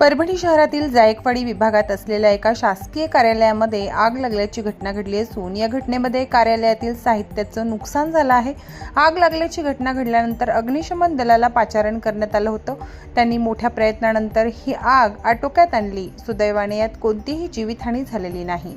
परभणी शहरातील जायकवाडी विभागात असलेल्या एका शासकीय कार्यालयामध्ये आग लागल्याची घटना घडली असून या घटनेमध्ये कार्यालयातील साहित्याचं नुकसान झालं आहे. आग लागल्याची घटना घडल्यानंतर अग्निशमन दलाला पाचारण करण्यात आलं होतं. त्यांनी मोठ्या प्रयत्नानंतर ही आग आटोक्यात आणली. सुदैवाने यात कोणतीही जीवितहानी झालेली नाही.